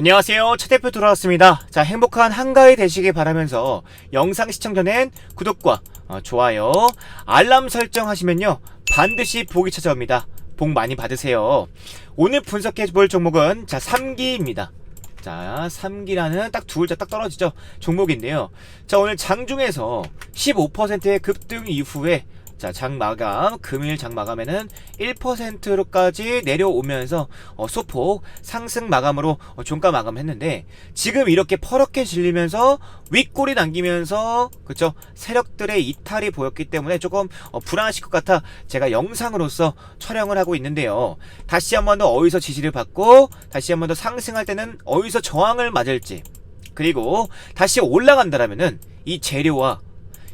안녕하세요. 차 대표 돌아왔습니다. 자, 행복한 한가위 되시길 바라면서 영상 시청 전엔 구독과 어, 좋아요, 알람 설정 하시면요. 반드시 복이 찾아옵니다. 복 많이 받으세요. 오늘 분석해 볼 종목은 자, 3기입니다. 자, 3기라는 딱 두 글자 딱 떨어지죠. 종목인데요. 자, 오늘 장중에서 15%의 급등 이후에 자, 장 마감, 금일 장 마감에는 1%로까지 내려오면서 어, 소폭 상승 마감으로 어, 종가 마감했는데 지금 이렇게 퍼렇게 질리면서 윗골이 남기면서 그쵸 세력들의 이탈이 보였기 때문에 조금 어, 불안하실 것 같아 제가 영상으로서 촬영을 하고 있는데요. 다시 한 번 더 어디서 지지를 받고 다시 한 번 더 상승할 때는 어디서 저항을 맞을지 그리고 다시 올라간다라면은 이 재료와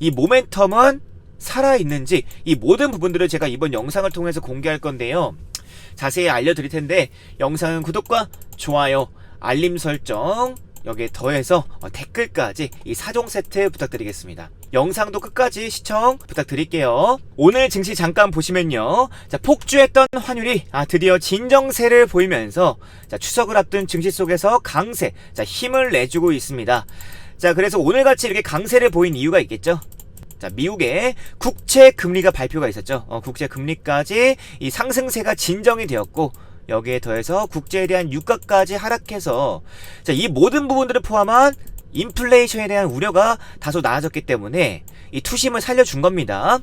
이 모멘텀은 살아있는지 이 모든 부분들을 제가 이번 영상을 통해서 공개할 건데요. 자세히 알려드릴 텐데 영상은 구독과 좋아요, 알림 설정 여기에 더해서 어, 댓글까지 이 4종 세트 부탁드리겠습니다. 영상도 끝까지 시청 부탁드릴게요. 오늘 증시 잠깐 보시면요. 자, 폭주했던 환율이 아, 드디어 진정세를 보이면서 자, 추석을 앞둔 증시 속에서 강세, 자, 힘을 내주고 있습니다. 자, 그래서 오늘같이 이렇게 강세를 보인 이유가 있겠죠? 자, 미국의 국채 금리가 발표가 있었죠. 어, 국채 금리까지 이 상승세가 진정이 되었고 여기에 더해서 국제에 대한 유가까지 하락해서 자, 이 모든 부분들을 포함한 인플레이션에 대한 우려가 다소 나아졌기 때문에 이 투심을 살려준 겁니다.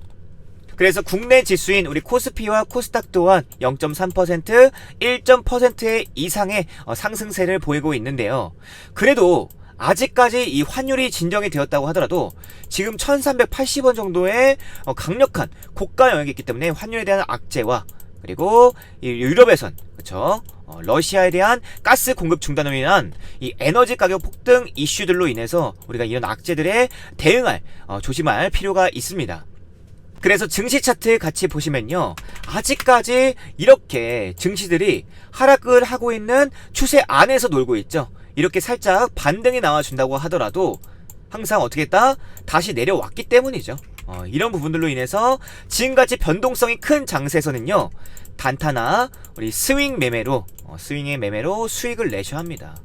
그래서 국내 지수인 우리 코스피와 코스닥 또한 0.3%, 1.%의 이상의 어, 상승세를 보이고 있는데요. 그래도 아직까지 이 환율이 진정이 되었다고 하더라도 지금 1380원 정도의 어, 강력한 고가 영역이 있기 때문에 환율에 대한 악재와 그리고 이 유럽에선 어, 러시아에 대한 가스 공급 중단으로 인한 이 에너지 가격 폭등 이슈들로 인해서 우리가 이런 악재들에 대응할 어, 조심할 필요가 있습니다. 그래서 증시 차트 같이 보시면요. 아직까지 이렇게 증시들이 하락을 하고 있는 추세 안에서 놀고 있죠. 이렇게 살짝 반등이 나와준다고 하더라도 항상 어떻게 했다? 다시 내려왔기 때문이죠. 어, 이런 부분들로 인해서 지금같이 변동성이 큰 장세에서는요. 단타나 우리 스윙 매매로 어, 스윙의 매매로 수익을 내셔야 합니다.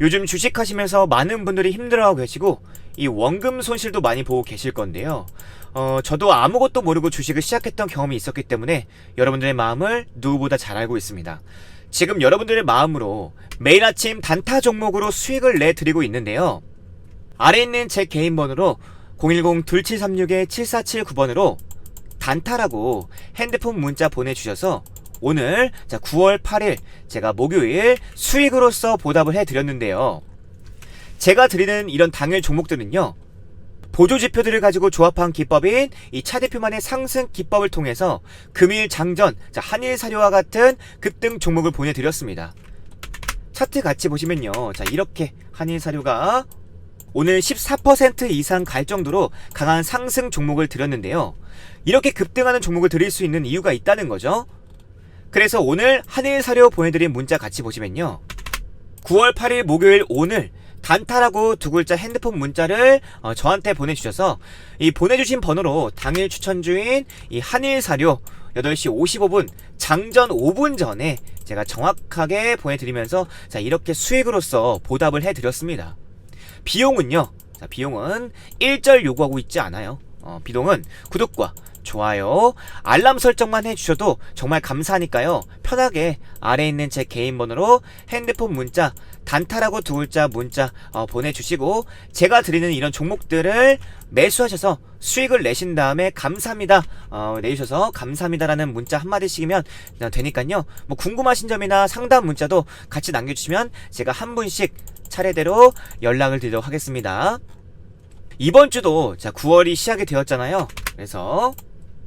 요즘 주식하시면서 많은 분들이 힘들어하고 계시고 이 원금 손실도 많이 보고 계실 건데요. 어, 저도 아무것도 모르고 주식을 시작했던 경험이 있었기 때문에 여러분들의 마음을 누구보다 잘 알고 있습니다. 지금 여러분들의 마음으로 매일 아침 단타 종목으로 수익을 내드리고 있는데요. 아래 있는 제 개인 번호로 010-2736-7479번으로 단타라고 핸드폰 문자 보내주셔서 오늘 자 9월 8일 제가 목요일 수익으로서 보답을 해드렸는데요. 제가 드리는 이런 당일 종목들은요. 보조 지표들을 가지고 조합한 기법인 이 차 대표만의 상승 기법을 통해서 금일 장전 자 한일 사료와 같은 급등 종목을 보내드렸습니다. 차트 같이 보시면요. 자 이렇게 한일 사료가 오늘 14% 이상 갈 정도로 강한 상승 종목을 드렸는데요. 이렇게 급등하는 종목을 드릴 수 있는 이유가 있다는 거죠. 그래서 오늘 한일 사료 보내드린 문자 같이 보시면요. 9월 8일 목요일 오늘 단타라고 두 글자 핸드폰 문자를 어, 저한테 보내주셔서 이 보내주신 번호로 당일 추천주인 이 한일 사료 8시 55분 장전 5분 전에 제가 정확하게 보내드리면서 자 이렇게 수익으로서 보답을 해드렸습니다. 비용은요. 자 비용은 1절 요구하고 있지 않아요. 어, 비용은 구독과 좋아요, 알람 설정만 해주셔도 정말 감사하니까요. 편하게 아래 있는 제 개인 번호로 핸드폰 문자, 단타라고 두 글자 문자 어, 보내주시고 제가 드리는 이런 종목들을 매수하셔서 수익을 내신 다음에 감사합니다 어, 내주셔서 감사합니다라는 문자 한마디씩이면 되니까요. 뭐 궁금하신 점이나 상담 문자도 같이 남겨주시면 제가 한 분씩 차례대로 연락을 드리도록 하겠습니다. 이번 주도 자 9월이 시작이 되었잖아요. 그래서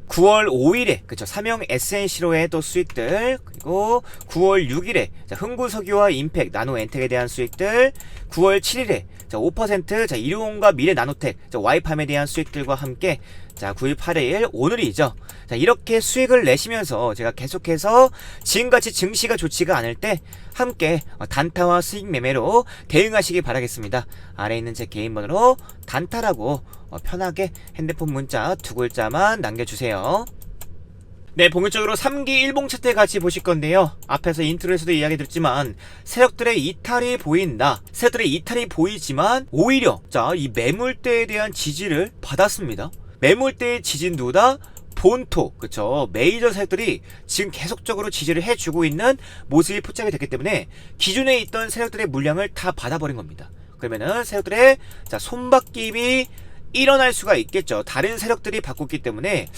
9월 5일에 그쵸 삼형 SNC로의 또 수익들 그리고 9월 6일에 자, 흥구석유와 임팩 나노 엔텍에 대한 수익들 9월 7일에 자, 5%자 일용과 미래 나노텍 자, 와이팜에 대한 수익들과 함께 자 9일 8일 오늘이죠. 자 이렇게 수익을 내시면서 제가 계속해서 지금같이 증시가 좋지가 않을 때 함께 어, 단타와 수익 매매로 대응하시기 바라겠습니다 아래 있는 제 개인 번호로 단타라고 어, 편하게 핸드폰 문자 두 글자만 남겨주세요 네, 본격적으로 3기 일봉 차트 같이 보실 건데요. 앞에서 인트로에서도 이야기 드렸지만 세력들의 이탈이 보인다. 세력들의 이탈이 보이지만 오히려 자, 이 매물대에 대한 지지를 받았습니다. 매물대의 지진 누다 본토, 그쵸. 메이저 세력들이 지금 계속적으로 지지를 해주고 있는 모습이 포착이 됐기 때문에 기존에 있던 세력들의 물량을 다 받아버린 겁니다. 그러면은 세력들의 자, 손바뀜이 일어날 수가 있겠죠. 다른 세력들이 바꿨기 때문에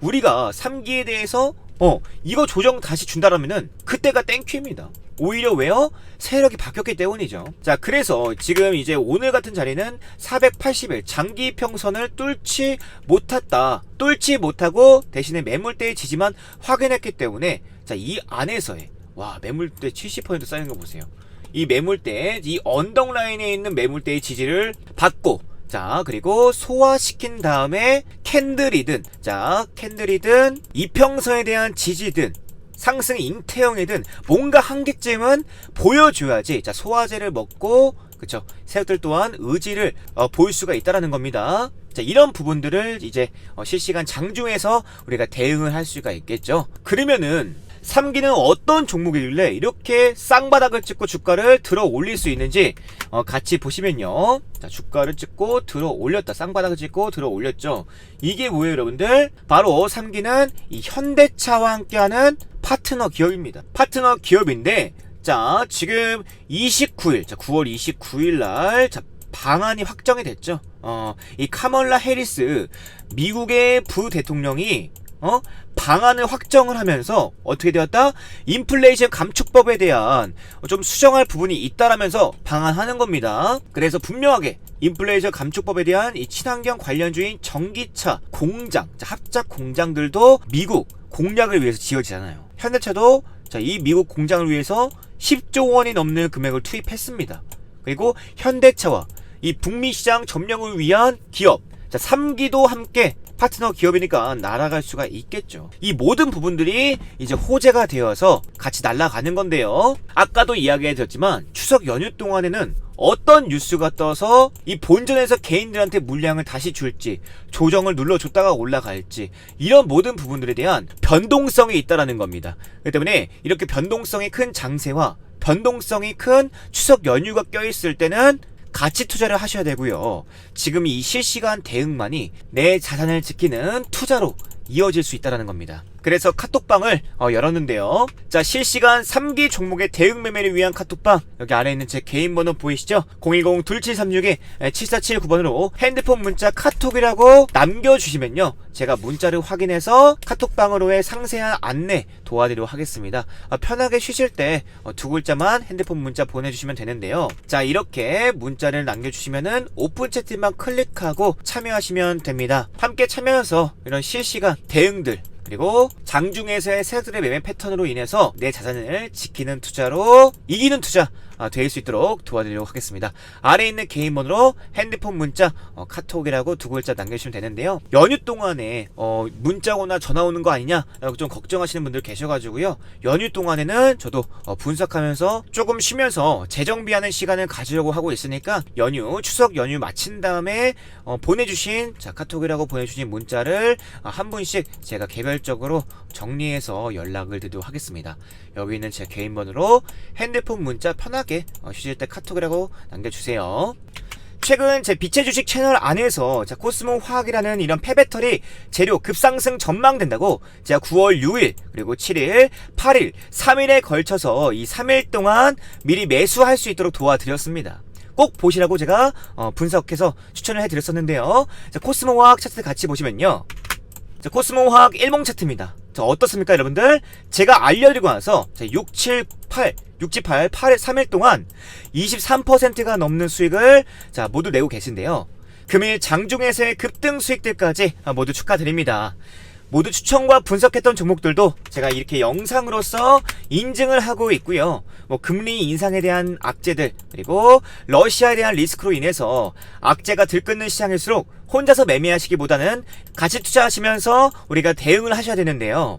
우리가 3기에 대해서 어 이거 조정 다시 준다라면은 그때가 땡큐입니다. 오히려 왜요? 세력이 바뀌었기 때문이죠. 자, 그래서 지금 이제 오늘 같은 자리는 480일 장기 평선을 뚫지 못했다. 뚫지 못하고 대신에 매물대의 지지만 확인했기 때문에 자, 이 안에서의 와, 매물대 70% 쌓인 거 보세요. 이 매물대, 이 언덕 라인에 있는 매물대의 지지를 받고 자, 그리고 소화시킨 다음에 캔들이든, 자, 캔들이든, 이평선에 대한 지지든, 상승 인태형이든, 뭔가 한 개쯤은 보여줘야지, 자, 소화제를 먹고, 그쵸. 세력들 또한 의지를 어, 보일 수가 있다라는 겁니다. 자, 이런 부분들을 이제 어, 실시간 장중에서 우리가 대응을 할 수가 있겠죠. 그러면은, 3기는 어떤 종목이길래 이렇게 쌍바닥을 찍고 주가를 들어 올릴 수 있는지 어, 같이 보시면요. 자, 주가를 찍고 들어 올렸다. 쌍바닥을 찍고 들어 올렸죠. 이게 뭐예요, 여러분들? 바로 3기는 이 현대차와 함께하는 파트너 기업입니다. 파트너 기업인데 자, 지금 29일, 자, 9월 29일 날 자, 방안이 확정이 됐죠. 어, 이 카멀라 해리스 미국의 부 대통령이 어? 방안을 확정을 하면서 어떻게 되었다? 인플레이션 감축법에 대한 좀 수정할 부분이 있다라면서 방안하는 겁니다. 그래서 분명하게 인플레이션 감축법에 대한 이 친환경 관련주인 전기차 공장, 자, 합작 공장들도 미국 공략을 위해서 지어지잖아요. 현대차도 자, 이 미국 공장을 위해서 10조 원이 넘는 금액을 투입했습니다. 그리고 현대차와 이 북미 시장 점령을 위한 기업, 자, 3기도 함께 파트너 기업이니까 날아갈 수가 있겠죠. 이 모든 부분들이 이제 호재가 되어서 같이 날아가는 건데요. 아까도 이야기해 드렸지만 추석 연휴 동안에는 어떤 뉴스가 떠서 이 본전에서 개인들한테 물량을 다시 줄지 조정을 눌러줬다가 올라갈지 이런 모든 부분들에 대한 변동성이 있다라는 겁니다. 그렇기 때문에 이렇게 변동성이 큰 장세와 변동성이 큰 추석 연휴가 껴있을 때는 가치 투자를 하셔야 되고요. 지금 이 실시간 대응만이 내 자산을 지키는 투자로 이어질 수 있다는 겁니다. 그래서 카톡방을 어, 열었는데요. 자, 실시간 3기 종목의 대응 매매를 위한 카톡방. 여기 아래 있는 제 개인 번호 보이시죠? 010-2736-7479번으로 핸드폰 문자 카톡이라고 남겨주시면요. 제가 문자를 확인해서 카톡방으로의 상세한 안내 도와드리도록 하겠습니다. 어, 편하게 쉬실 때 두 글자만 핸드폰 문자 보내주시면 되는데요. 자, 이렇게 문자를 남겨주시면은 오픈 채팅만 클릭하고 참여하시면 됩니다. 함께 참여해서 이런 실시간 대응들 그리고 장중에서의 세력들의 매매 패턴으로 인해서 내 자산을 지키는 투자로 이기는 투자 아, 될수 있도록 도와드리도록 하겠습니다. 아래에 있는 개인 번호로 핸드폰 문자 어, 카톡이라고 두 글자 남겨주시면 되는데요. 연휴 동안에 어, 문자 오나 전화 오는 거 아니냐 라고 좀 걱정하시는 분들 계셔가지고요. 연휴 동안에는 저도 어, 분석하면서 조금 쉬면서 재정비하는 시간을 가지려고 하고 있으니까 연휴 추석 연휴 마친 다음에 어, 보내주신 자 카톡이라고 보내주신 문자를 어, 한 분씩 제가 개별적으로 정리해서 연락을 드리도록 하겠습니다. 여기 있는 제 개인 번호로 핸드폰 문자 편하게 어, 쉬실 때 카톡이라고 남겨주세요. 최근 제 빛의 주식 채널 안에서 자 코스모 화학이라는 이런 폐배터리 재료 급상승 전망된다고 제가 9월 6일 그리고 7일, 8일, 3일에 걸쳐서 이 3일 동안 미리 매수할 수 있도록 도와드렸습니다. 꼭 보시라고 제가 어, 분석해서 추천을 해드렸었는데요. 자, 코스모 화학 차트 같이 보시면요. 자, 코스모 화학 일봉 차트입니다. 자, 어떻습니까, 여러분들? 제가 알려드리고 나서 자, 6, 7, 8, 6, 7, 8, 8일 3일 동안 23%가 넘는 수익을 자, 모두 내고 계신데요. 금일 장중에서의 급등 수익들까지 아, 모두 축하드립니다. 모두 추천과 분석했던 종목들도 제가 이렇게 영상으로서 인증을 하고 있고요. 뭐 금리 인상에 대한 악재들 그리고 러시아에 대한 리스크로 인해서 악재가 들끓는 시장일수록 혼자서 매매하시기보다는 같이 투자하시면서 우리가 대응을 하셔야 되는데요.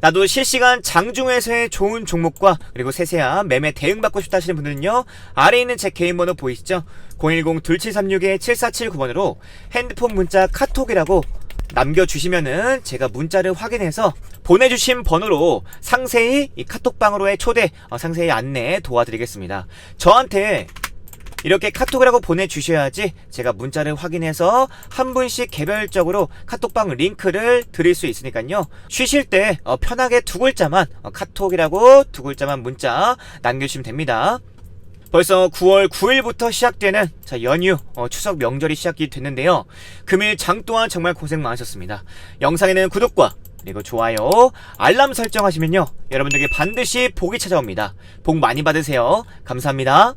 나도 실시간 장중에서의 좋은 종목과 그리고 세세한 매매 대응받고 싶다 하시는 분들은요 아래에 있는 제 개인 번호 보이시죠? 010-2736-7479번으로 핸드폰 문자 카톡이라고 남겨주시면은 제가 문자를 확인해서 보내주신 번호로 상세히 이 카톡방으로의 초대, 어, 상세히 안내 도와드리겠습니다. 저한테 이렇게 카톡을 하고 보내주셔야지 제가 문자를 확인해서 한 분씩 개별적으로 카톡방 링크를 드릴 수 있으니까요. 쉬실 때 어, 편하게 두 글자만 어, 카톡이라고 두 글자만 문자 남겨주시면 됩니다. 벌써 9월 9일부터 시작되는 자 연휴 어, 추석 명절이 시작이 됐는데요. 금일 장 동안 정말 고생 많으셨습니다. 영상에는 구독과 그리고 좋아요, 알람 설정하시면요 여러분들에게 반드시 복이 찾아옵니다. 복 많이 받으세요. 감사합니다.